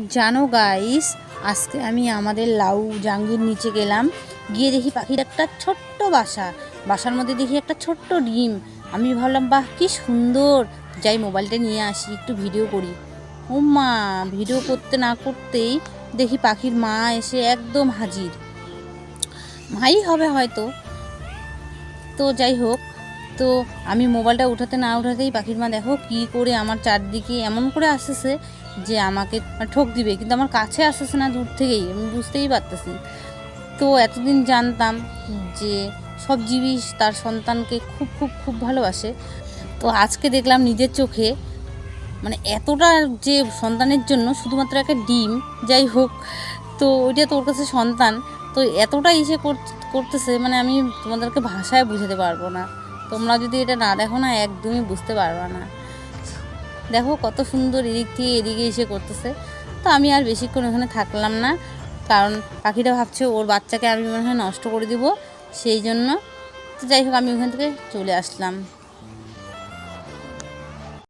জানো গাইস আজকে আমি আমাদের লাউ জাঙ্গির নিচে গেলাম, গিয়ে দেখি পাখির একটা ছোট্ট বাসা। বাসার মধ্যে দেখি একটা ছোট্ট ডিম। আমি ভাবলাম, বাহ, কি সুন্দর! যাই, মোবাইলটা নিয়ে আসি, একটু ভিডিও করি। ও মা, ভিডিও করতে না করতেই দেখি পাখির মা এসে একদম হাজির। মাই হবে হয়তো। তো যাই হোক, তো আমি মোবাইলটা উঠাতে না উঠাতেই পাখির মা, দেখো কি করে আমার চারদিকে এমন করে আসতেছে যে আমাকে ঠক দিবে, কিন্তু আমার কাছে আসতেছে না দূর থেকেই, আমি বুঝতেই পারতেছি। তো এতদিন জানতাম যে সব জীবই তার সন্তানকে খুব খুব খুব ভালোবাসে। তো আজকে দেখলাম নিজের চোখে মানে এতটা যে সন্তানের জন্য শুধুমাত্র একটা ডিম, যাই হোক, তো ওইটা তোর কাছে সন্তান, তো এতটা ইসে কর- করতেছে মানে আমি তোমাদেরকে ভাষায় বুঝাতে পারব না। তোমরা যদি এটা না দেখো না, একদমই বুঝতে পারবে না। দেখো কত সুন্দর এদিক থেকে এদিকে এসে করতেছে। তো আমি আর বেশিক্ষণ ওখানে থাকলাম না, কারণ পাখিটা ভাবছে ওর বাচ্চাকে আমি মনে হয় নষ্ট করে দিব, সেই জন্য। তো যাই হোক, আমি ওখান থেকে চলে আসলাম।